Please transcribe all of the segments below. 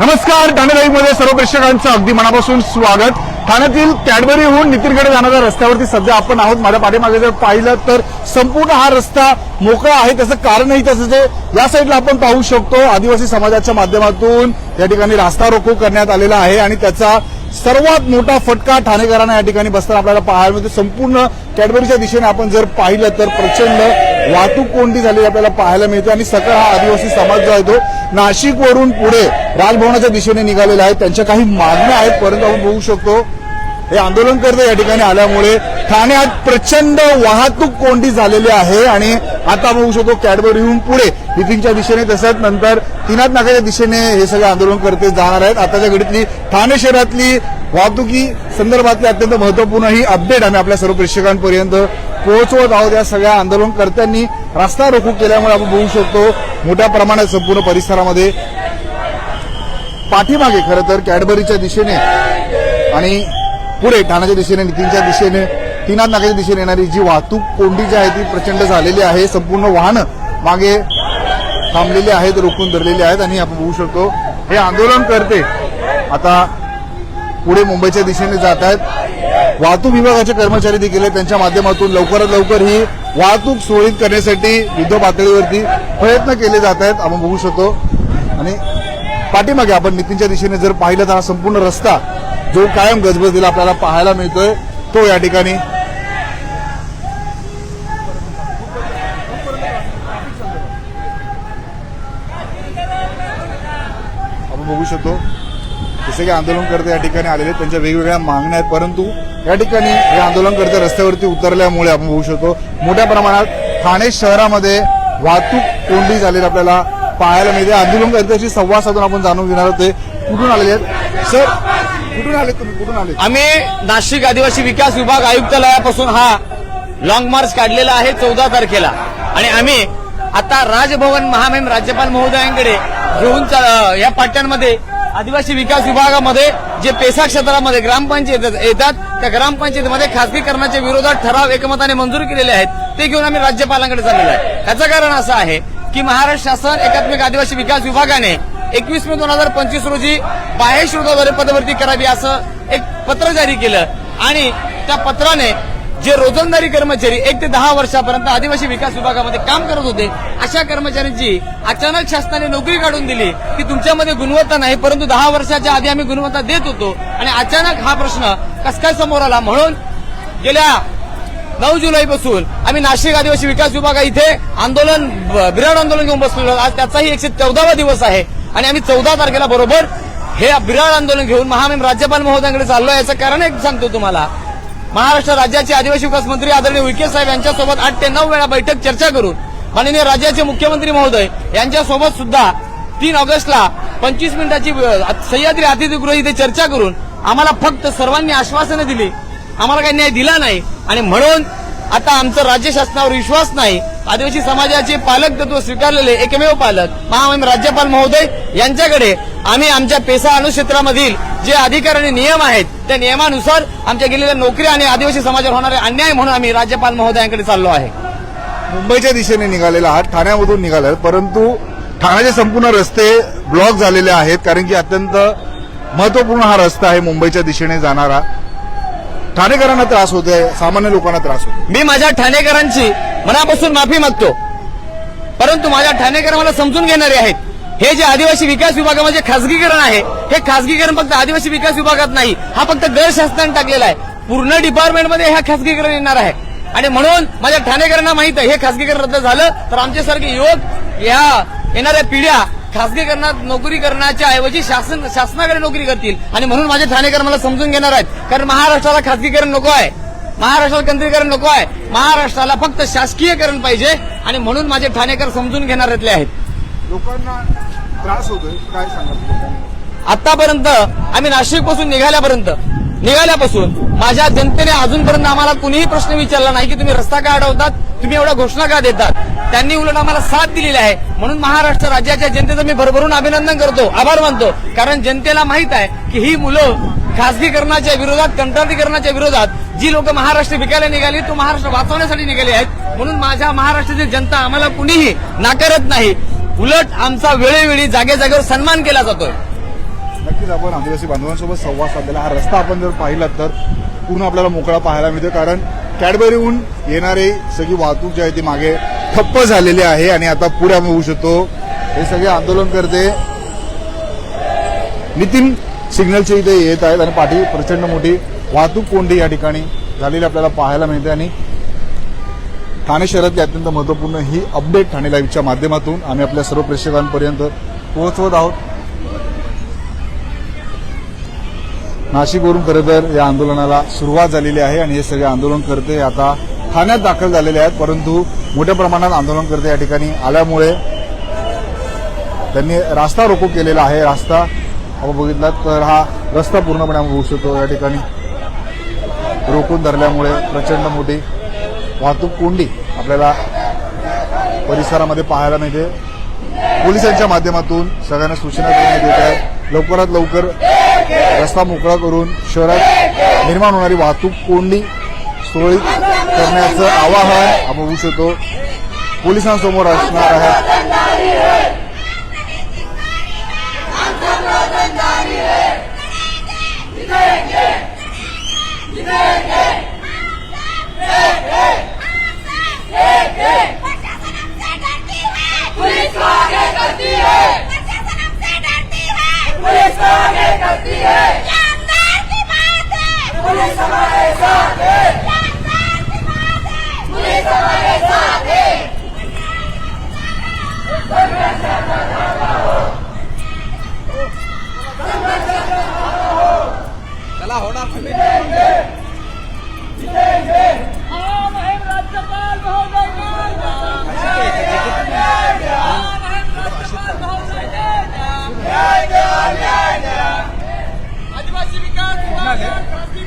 नमस्कार ठाणे लाईव्हमध्ये सर्व प्रेक्षकांचं अगदी मनापासून स्वागत. ठाण्यातील कॅडबरीहून नितीनकडे जाणाऱ्या रस्त्यावरती सध्या आपण आहोत. माझ्या पाठीमागे जर पाहिलं तर संपूर्ण हा रस्ता मोकळा आहे. त्याचं कारणही त्याचं आहे. या साईडला आपण पाहू शकतो आदिवासी समाजाच्या माध्यमातून या ठिकाणी रास्ता रोको करण्यात आलेला आहे आणि त्याचा सर्वात मोठा फटका ठाणेकरांना या ठिकाणी बसताना आपल्याला पाहायला मिळतो. संपूर्ण कॅडबरीच्या दिशेने आपण जर पाहिलं तर प्रचंड वाहतूक कोंडी झालेली आपल्याला पाहायला मिळते आणि सकाळ हा आदिवासी समाज जो आहे तो नाशिकवरून पुढे राजभवनाच्या दिशेने निघालेला आहे. त्यांच्या काही मागण्या आहेत परंतु आपण बघू शकतो हे आंदोलन करते या ठिकाणी आल्यामुळे ठाण्यात प्रचंड वाहतूक कोंडी झालेली आहे आणि आता बघू शकतो कॅडबरीहून पुढे नितीनच्या दिशेने तसंच नंतर तिनाथ नाक्याच्या दिशेने हे सगळे आंदोलनकर्ते जाणार आहेत. आताच्या घडीतली ठाणे शहरातली वाहतुकी संदर्भातली अत्यंत महत्त्वपूर्ण ही अपडेट आम्ही आपल्या सर्व प्रेक्षकांपर्यंत पोहोचवत आहोत. या सगळ्या आंदोलनकर्त्यांनी रस्ता रोखू केल्यामुळे आपण बघू शकतो मोठ्या प्रमाणात संपूर्ण परिसरामध्ये पाठीमागे खरं तर कॅडबरीच्या दिशेने आणि पुढे ठाण्याच्या दिशेने नितीनच्या दिशेने तीनाथ नाक्याच्या दिशेने येणारी जी वाहतूक कोंडी जी आहे ती प्रचंड झालेली आहे. संपूर्ण वाहनं मागे थांबलेले आहेत रोखून धरलेले आहेत आणि आपण बघू शकतो हे आंदोलन करते. आता पुढे मुंबईच्या दिशेने जात आहेत. वाहतूक विभागाचे कर्मचारी देखील आहेत. त्यांच्या माध्यमातून लवकरात लवकर ही वाहतूक सुरळीत करण्यासाठी युद्ध पातळीवरती प्रयत्न केले जात आहेत. आपण बघू शकतो. आणि पाठीमागे आपण नितीनच्या दिशेने जर पाहिलं तर हा संपूर्ण रस्ता जो कायम गजबजलेला आपल्याला पाहायला मिळतोय तो या ठिकाणी शकतो. जसे की आंदोलनकर्ते या ठिकाणी आलेले आहेत, त्यांच्या वेगवेगळ्या मागण्या आहेत. परंतु या ठिकाणी हे आंदोलनकर्ते रस्त्यावरती उतरल्यामुळे आपण होऊ शकतो. मोठ्या प्रमाणात ठाणे शहरामध्ये वाहतूक कोंडी झालेली आपल्याला पाहायला मिळते. आंदोलनकर्त्याशी संवाद साधून आपण जाणून घेणार होते कुठून आलेले आहेत? सर कुठून आले तुम्ही? कुठून आले आम्ही नाशिक आदिवासी विकास विभाग आयुक्तालयापासून हा लॉंग मार्च काढलेला आहे चौदा तारखेला. आणि आम्ही आता राजभवन महामेम राज्यपाल महोदयांकडे घेऊन या पाट्यांमध्ये आदिवासी विकास विभागामध्ये जे पेसा क्षेत्रामध्ये ग्रामपंचायत येतात त्या ग्रामपंचायतीमध्ये खासगीकरणाच्या विरोधात ठराव एकमताने मंजूर केलेले आहेत ते घेऊन आम्ही राज्यपालांकडे चाललेलो आहे. त्याचं कारण असं आहे की महाराष्ट्र शासन एकात्मिक आदिवासी विकास विभागाने एकवीस मे दोन हजार पंचवीस रोजी बाह्य शुल्काद्वारे पदभरती करावी असं एक पत्र जारी केलं. आणि त्या पत्राने जे रोजंदारी कर्मचारी एक ते दहा वर्षापर्यंत आदिवासी विकास विभागामध्ये काम करत होते अशा कर्मचाऱ्यांची अचानक शासनाने नोकरी काढून दिली. की तुमच्यामध्ये गुणवत्ता नाही परंतु दहा वर्षाच्या आधी आम्ही गुणवत्ता देत होतो. आणि अचानक हा प्रश्न कसकाय समोर आला म्हणून गेल्या नऊ जुलैपासून आम्ही नाशिक आदिवासी विकास विभागा इथे आंदोलन बिराड आंदोलन घेऊन बसलेलो आज त्याचाही एकशे चौदावा दिवस आहे. आणि आम्ही चौदा तारखेला बरोबर हे बिराड आंदोलन घेऊन महामेम राज्यपाल महोदयांकडे चाललो याचं कारण एक सांगतो तुम्हाला. महाराष्ट्र राज्याचे आदिवासी विकास मंत्री आदरणीय विखे साहेब यांच्यासोबत आठ ते नऊ वेळा बैठक चर्चा करून माननीय राज्याचे मुख्यमंत्री महोदय यांच्यासोबत सुद्धा तीन ऑगस्टला पंचवीस मिनिटाची सह्याद्री अतिथीगृह इथे चर्चा करून आम्हाला फक्त सर्वांनी आश्वासनं दिली. आम्हाला काही न्याय दिला नाही. आणि म्हणून आता आमचं राज्य शासनावर विश्वास नाही. आदिवासी समाजाचे पालक तत्व स्वीकारलेले एकमेव पालक महामहिम राज्यपाल महोदय यांच्याकडे आम्ही आमच्या पेसा अनुक्षेत्रामधील जे अधिकार आणि नियम आहेत त्या नियमानुसार आमच्या गेलेल्या नोकरी आणि आदिवासी समाजावर होणारे अन्याय म्हणून आम्ही राज्यपाल महोदयांकडे चाललो आहे. मुंबईच्या दिशेने निघालेला आहात ठाण्यामधून निघाला परंतु ठाण्याचे संपूर्ण रस्ते ब्लॉक झालेले आहेत कारण की अत्यंत महत्त्वपूर्ण हा रस्ता आहे मुंबईच्या दिशेने जाणारा. ठाणेकरांना त्रास होतोय सामान्य लोकांना त्रास होतो मी माझ्या ठाणेकरांची मनापासून माफी मागतो. परंतु माझ्या ठाणेकर मला समजून घेणारे आहेत. हे जे आदिवासी विकास विभागामध्ये खासगीकरण आहे हे खासगीकरण फक्त आदिवासी विकास विभागात नाही हा फक्त गैर शासनाने टाकलेला आहे. पूर्ण डिपार्टमेंटमध्ये हा खासगीकरण येणार आहे. आणि म्हणून माझ्या ठाणेकरांना माहीत आहे हे खासगीकरण रद्द झालं तर आमच्यासारखे युवक या येणाऱ्या पिढ्या खासगीकरणात नोकरी करण्याच्या ऐवजी शासन शासनाकडे नोकरी करतील. आणि म्हणून माझे ठाणेकर मला समजून घेणार आहेत. कारण महाराष्ट्राला खासगीकरण नको आहे. महाराष्ट्राला केंद्रीकरण नको आहे. महाराष्ट्राला फक्त शासकीयकरण पाहिजे. आणि म्हणून माझे ठाणेकर समजून घेणाऱ्यातले आहेत लोकांना त्रास होतोय. काय सांगा आतापर्यंत आम्ही नाशिकपासून निघाल्यापर्यंत निघाल्यापासून माझ्या जनतेने अजूनपर्यंत आम्हाला कुणीही प्रश्न विचारला नाही की तुम्ही रस्ता का अडवतात तुम्ही एवढ्या घोषणा का देतात? त्यांनी उलट आम्हाला साथ दिलेली आहे. म्हणून महाराष्ट्र राज्याच्या जनतेचं मी भरभरून अभिनंदन करतो आभार मानतो. कारण जनतेला माहीत आहे की ही मुलं खासगीकरणाच्या विरोधात कंत्राटीकरणाच्या विरोधात जी लोक महाराष्ट्र विकायला निघाली तो महाराष्ट्र वाचवण्यासाठी निघाली आहेत. म्हणून माझ्या महाराष्ट्राची जनता आम्हाला कुणीही नाकारत नाही. उलट आमचा वेळोवेळी जागे जागेवर सन्मान केला जातोय. नक्कीच आपण आदिवासी बांधवांसोबत संवाद साधलेला. हा रस्ता आपण जर पाहिला तर पूर्ण आपल्याला मोकळा पाहायला मिळतो कारण कॅडबरीहून येणारी सगळी वाहतूक जी आहे ती मागे ठप्प झालेली आहे आणि आता पुढे आम्ही होऊ शकतो. हे सगळे आंदोलन करते नितीन सिग्नलचे इथे येत आहेत आणि पाठी प्रचंड मोठी वाहतूक कोंडी या ठिकाणी झालेली आपल्याला पाहायला मिळते आणि ठाणे शहरातली अत्यंत महत्त्वपूर्ण ही अपडेट ठाणे लाईव्हच्या माध्यमातून आम्ही आपल्या सर्व प्रेक्षकांपर्यंत पोहोचवत आहोत. नाशिकवरून खरं तर या आंदोलनाला सुरुवात झालेली आहे आणि हे सगळे आंदोलनकर्ते आता ठाण्यात दाखल झालेले आहेत परंतु मोठ्या प्रमाणात आंदोलनकर्ते या ठिकाणी आल्यामुळे त्यांनी रास्ता रोको केलेला आहे. रास्ता आपण बघितला तर हा रस्ता पूर्णपणे आपण होऊ शकतो. या ठिकाणी रोखून धरल्यामुळे प्रचंड मोठी वाहतूक कोंडी आपल्याला परिसरामध्ये पाहायला मिळते. पोलिसांच्या माध्यमातून सगळ्यांना सूचना देण्यात येत आहेत लवकरात लवकर रस्ता मोकळा करून शहरात निर्माण होणारी वाहतूक कोंडी सुरळीत करण्याचं आवाहन आपण होऊ शकतो. पोलिसांसमोर असणार आहे. पुलिस को आगे करती है। पुलिस को आगे करती है। ये अंदर की बात है। पुलिस हमारे साथ है। ये अंदर की बात है। पुलिस हमारे साथ है।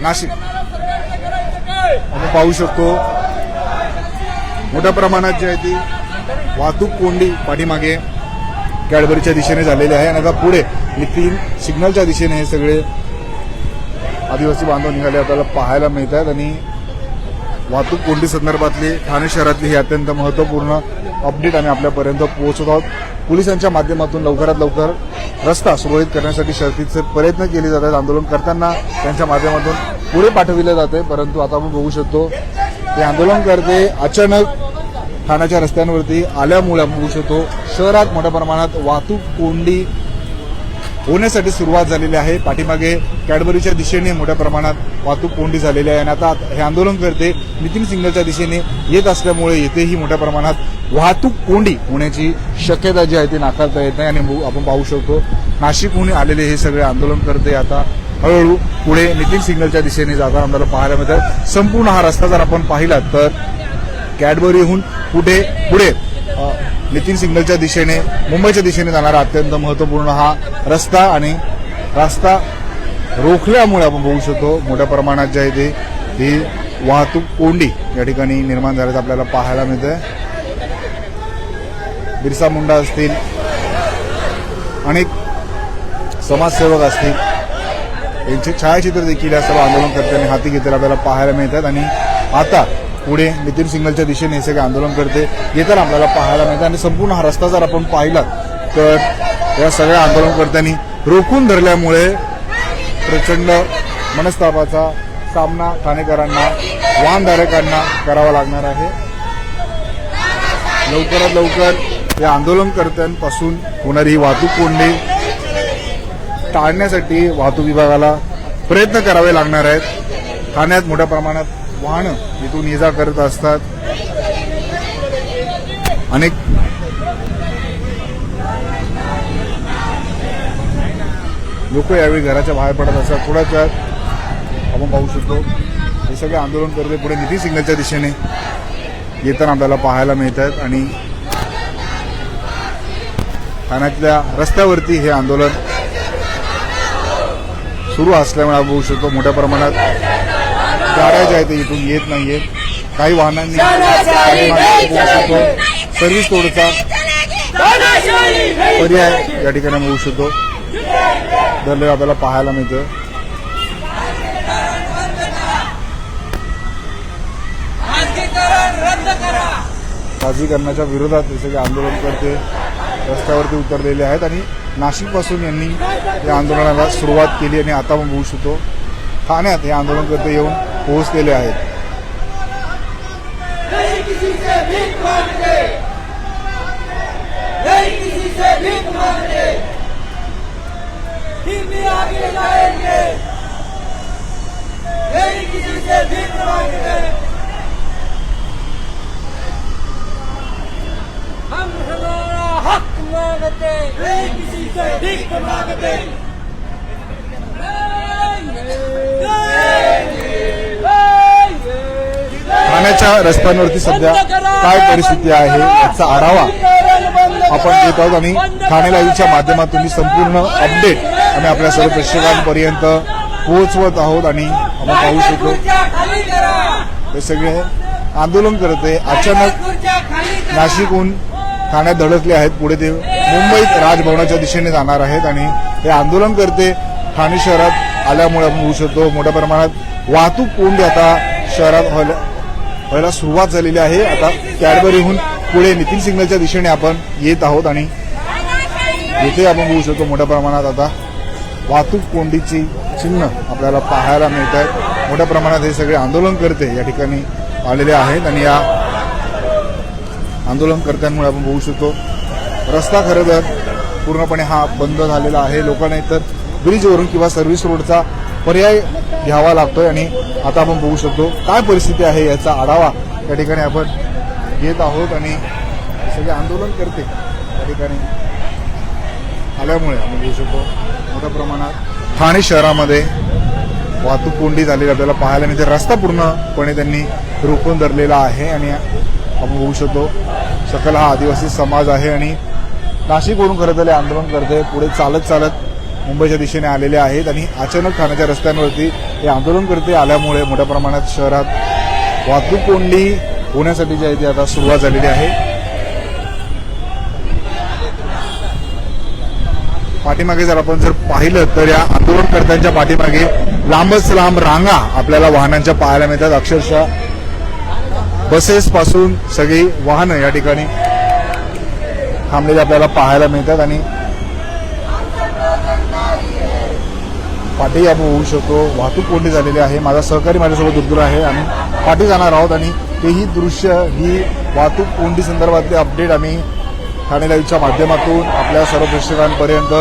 नाशिक. आपण पाहू शकतो. मोठ्या प्रमाणात जी आहे ती वाहतूक कोंडी पाठीमागे कॅडबरीच्या दिशेने झालेली आहे. आणि आता पुढे नितीन सिग्नलच्या दिशेने हे सगळे आदिवासी बांधव निघाले. आपल्याला पाहायला मिळत आहेत आणि वाहतूक कोंडी संदर्भातली ठाणे शहरातली ही अत्यंत महत्त्वपूर्ण अपडेट आम्ही आपल्यापर्यंत पोहोचत आहोत. पोलिसांच्या माध्यमातून लवकरात लवकर रस्ता सुरळीत करण्यासाठी शर्तीचे प्रयत्न केले जात आहेत. आंदोलन करताना त्यांच्या माध्यमातून पुढे पाठविले जाते परंतु आता आपण बघू शकतो ते आंदोलनकर्ते अचानक ठाण्याच्या रस्त्यांवरती आल्यामुळे आपण बघू शकतो शहरात मोठ्या प्रमाणात वाहतूक कोंडी होण्यासाठी सुरुवात झालेली आहे. पाठीमागे कॅडबरीच्या दिशेने मोठ्या प्रमाणात वाहतूक कोंडी झालेली आहे. आणि आता हे आंदोलन करते नितीन सिंगलच्या दिशेने येत असल्यामुळे येथेही मोठ्या प्रमाणात वाहतूक कोंडी होण्याची शक्यता जी आहे ती नाकारता येत नाही आणि आपण पाहू शकतो नाशिकहून आलेले हे सगळे आंदोलन करते आता. हळूहळू पुढे नितीन सिग्नलच्या दिशेने जाताना आम्हाला पाहायला मिळतात संपूर्ण हा रस्ता जर आपण पाहिला तर कॅडबरीहून पुढे पुढे नितीन सिग्नलच्या दिशेने मुंबईच्या दिशेने जाणारा अत्यंत महत्त्वपूर्ण हा रस्ता आणि रस्ता रोखल्यामुळे आपण बघू शकतो मोठ्या प्रमाणात जे आहे ते ही वाहतूक कोंडी या ठिकाणी निर्माण झाल्याचं आपल्याला पाहायला मिळतं बिरसा मुंडा असतील अनेक समाजसेवक असतील यांचे छायाचित्र देखील या सर्व आंदोलनकर्त्यांनी हाती घेतलेलं आपल्याला पाहायला मिळतात आणि आता पुढे नितीन सिंगलच्या दिशेने हे सगळे आंदोलन करते येताना आपल्याला पाहायला मिळतं आणि संपूर्ण हा रस्ता जर आपण पाहिला तर या सगळ्या आंदोलनकर्त्यांनी रोखून धरल्यामुळे प्रचंड मनस्तापाचा सामना ठाणेकरांना वाहनधारकांना करावा लागणार आहे. लवकरात लवकर या आंदोलनकर्त्यांपासून होणारी ही वाहतूक कोंडी टाळण्यासाठी वाहतूक विभागाला प्रयत्न करावे लागणार आहेत. ठाण्यात मोठ्या प्रमाणात वाहनं इथून ये जा करत असतात. अनेक लोक यावेळी घराच्या बाहेर पडत असतात. थोड्याच वेळात आपण पाहू शकतो. हे सगळे आंदोलन करते. पुढे निधी सिंगलच्या दिशेने येताना आपल्याला पाहायला मिळत आहेत आणि ठाण्यातल्या रस्त्यावरती हे आंदोलन सुरू असल्यामुळे आपण बघू शकतो. मोठ्या प्रमाणात गाड्या ज्या आहेत ते इथून येत नाहीयेत. काही वाहनांनी सर्व्हिस तोडचा पर्याय या ठिकाणी मिळू शकतो. धरलेलं आपल्याला पाहायला मिळतं खाजगीकरणाच्या विरोधात हे सगळे आंदोलन करते. रस्त्यावरती उतरलेले आहेत आणि नाशिकपासून यांनी या आंदोलनाला सुरुवात केली आणि आता आपण बघू शकतो ठाण्यात हे आंदोलनकर्ते येऊन पोहोचलेले आहेत नहीं किसी से भीख मांगते नहीं किसी से भीख मांगते फिर भी आगे जाएंगे नहीं किसी से भीख मांगते हम हमारा हक मांगते नहीं किसी से भीख मांगते ठाण्याच्या रस्त्यांवरती सध्या काय परिस्थिती आहे याचा आढावा आपण घेत आहोत आणि ठाणे लाईव्हच्या माध्यमातून संपूर्ण अपडेट आम्ही आपल्या सर्व प्रेक्षकांपर्यंत पोहोचवत आहोत आणि आपण पाहू शकतो. हे सगळे आंदोलन करते अचानक खाली करा. नाशिकहून ठाण्यात धडकले आहेत. पुढे ते मुंबईत राजभवनाच्या दिशेने जाणार आहेत आणि हे आंदोलन करते ठाणे शहरात आल्यामुळे आपण होऊ शकतो. मोठ्या प्रमाणात वाहतूक कोंडी आता शहरात व्हायला व्हायला सुरुवात झालेली आहे. आता कॅडबरीहून पुढे नितीन सिग्नलच्या दिशेने आपण येत आहोत आणि येथे आपण बघू शकतो मोठ्या प्रमाणात आता वाहतूक कोंडीची चिन्ह आपल्याला पाहायला मिळत आहेत मोठ्या प्रमाणात हे सगळे आंदोलन करते या ठिकाणी आलेले आहेत आणि या आंदोलनकर्त्यांमुळे आपण बघू शकतो. रस्ता खरं तर पूर्णपणे हा बंद झालेला आहे. लोकांना इतर ब्रिजवरून किंवा सर्व्हिस रोडचा पर्याय घ्यावा लागतोय आणि आता आपण बघू शकतो काय परिस्थिती आहे याचा आढावा या ठिकाणी आपण घेत आहोत आणि सगळे आंदोलन करते या ठिकाणी आल्यामुळे आपण बघू शकतो. मोठ्या प्रमाणात ठाणे शहरामध्ये वाहतूक कोंडी झालेली आपल्याला पाहायला मिळते. रस्ता पूर्णपणे त्यांनी रोखून धरलेला आहे आणि आपण बघू शकतो सकल हा आदिवासी समाज आहे आणि नाशिकवरून खरं तर आंदोलन करते पुढे चालत चालत मुंबईच्या दिशेने आलेले आहेत आणि अचानक ठाण्याच्या रस्त्यांवरती हे आंदोलन करते आल्यामुळे मोठ्या प्रमाणात शहरात वाहतूक कोंडी होण्यासाठी जी आहे ती आता सुरुवात झालेली आहे. पाठीमागे जर आपण जर पाहिलं तर या आंदोलनकर्त्यांच्या पाठीमागे लांबच लांब रांगा आपल्याला वाहनांच्या पाहायला मिळतात. अक्षरशः बसेस पासून सगळी वाहनं या ठिकाणी थांबलेली आपल्याला पाहायला मिळतात आणि पाठी आपण होऊ शकतो. वाहतूक कोंडी झालेली आहे. माझा सहकारी माझ्यासोबत दुर्दूर आहे आम्ही पाठी जाणार आहोत आणि तेही दृश्य ही वाहतूक कोंडी संदर्भातले अपडेट आम्ही ठाणे लाईव्हच्या माध्यमातून आपल्या सर्व प्रेक्षकांपर्यंत.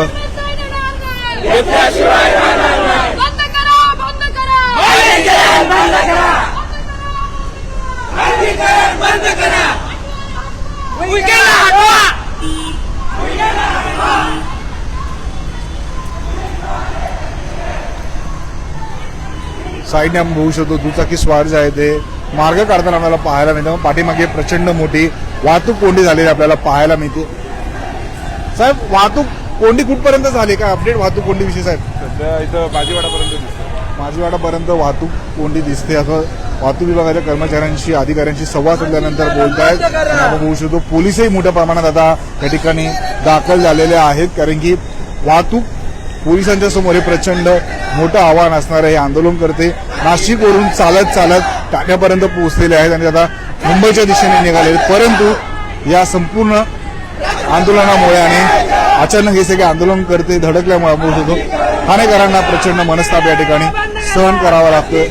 साईडने आपण बघू शकतो दुचाकी स्वार जे आहे ते. मार्ग काढताना आपल्याला पाहायला मिळतं. पाठीमागे प्रचंड मोठी वाहतूक कोंडी झालेली आपल्याला पाहायला मिळते. साहेब वाहतूक कोंडी कुठपर्यंत झाली? काय अपडेट वाहतूक कोंडी विषयी साहेब? सध्या इथं बाजीवाडापर्यंत दिसतं माझीवाडापर्यंत वाहतूक कोंडी दिसते. असं वाहतूक विभागाच्या कर्मचाऱ्यांशी अधिकाऱ्यांशी संवाद साधल्यानंतर बोलतायत. आपण बघू शकतो पोलीसही मोठ्या प्रमाणात आता या ठिकाणी दाखल झालेले आहेत. कारण की वाहतूक पोलिसांच्या समोर हे प्रचंड मोठं आव्हान असणार हे आंदोलन करते. नाशिकवरून चालत चालत टाक्यापर्यंत पोहोचलेले आहेत आणि आता मुंबईच्या दिशेने निघाले आहेत. परंतु या संपूर्ण आंदोलनामुळे आणि अचानक हे सगळे आंदोलन करते धडकल्यामुळे आपण होतो शकतो ठाणेकरांना प्रचंड मनस्ताप या ठिकाणी सहन करावा लागतोय.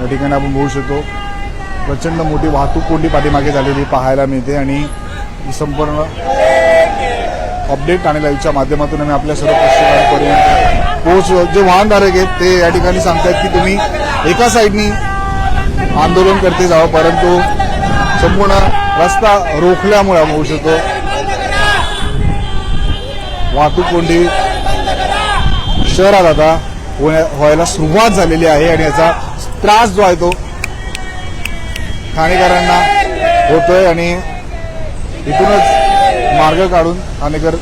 या ठिकाणी आपण बघू शकतो प्रचंड मोठी वाहतूक कोंडी पाठीमागे झालेली पाहायला मिळते आणि ही संपूर्ण अपडेट आणि लाईव्हच्या माध्यमातून आम्ही आपल्या सर्व प्रेक्षकांपर्यंत पोहोच जे वाहनधारक आहेत ते या ठिकाणी सांगतात की तुम्ही एका साईडनी आंदोलन करते जावं परंतु संपूर्ण रस्ता रोखल्यामुळे होऊ शकतो. वाहतूक कोंडी शहरात आता व्हायला सुरुवात झालेली आहे आणि याचा त्रास जो आहे तो ठाणेकरांना होतोय आणि इथूनच मार्ग काढून ठाणेकर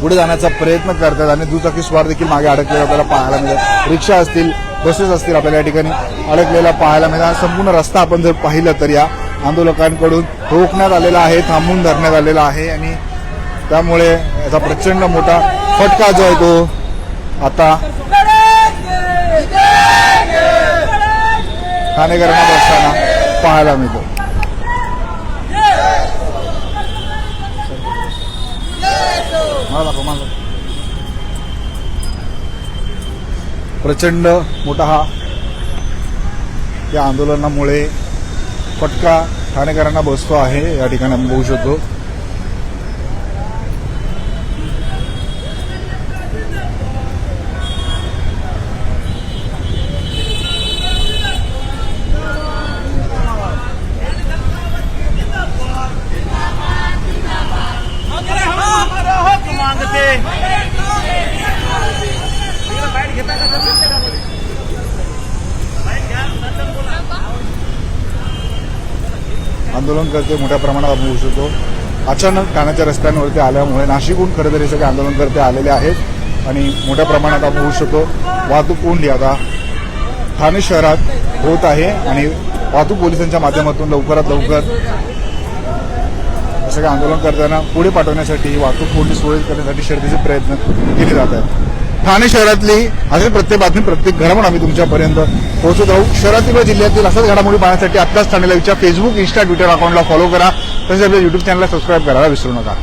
पुढे जाण्याचा प्रयत्न करतात आणि दुचाकी स्वार देखील मागे अडकलेला आपल्याला पाहायला मिळतात. रिक्षा असतील बसेस असतील आपल्याला या ठिकाणी अडकलेला पाहायला मिळतात. संपूर्ण रस्ता आपण जर पाहिलं तर या आंदोलकांकडून रोखण्यात आलेला आहे थांबून धरण्यात आलेला आहे आणि त्यामुळे याचा प्रचंड मोठा फटका जो आहे तो आता ठाणेकरांना बसताना पाहायला मिळतो. मला दाखव, प्रचंड मोठा हा. या आंदोलनामुळे फटका ठाणेकरांना बसतो आहे. या ठिकाणी आपण बघू शकतो. आंदोलनकर्ते मोठ्या प्रमाणात आपण होऊ शकतो. अचानक ठाण्याच्या रस्त्यांवरती आल्यामुळे नाशिकहून खरं तरी हे सगळे आंदोलनकर्ते आलेले आहेत आणि मोठ्या प्रमाणात आपण होऊ शकतो. वाहतूक कोंडी आता. ठाणे शहरात होत आहे आणि वाहतूक पोलिसांच्या माध्यमातून लवकरात लवकर सगळ्या करताना पुढे पाठवण्यासाठी वाहतूक कोंडी सुरळीत करण्यासाठी शर्तीचे प्रयत्न केले जात आहेत. ठाणे शहरातली असे प्रत्येक बातमी प्रत्येक घडामोड आम्ही तुमच्यापर्यंत पोहोचत राहू शहरातील व जिल्ह्यातील असंच घडामोडी पाहण्यासाठी आत्ताच ठाणे विचार. फेसबुक इंस्टा ट्विटर अकाउंटला फॉलो करा. तसेच आपल्या युट्यूब चॅनलला सबस्क्राईब करायला विसरू नका.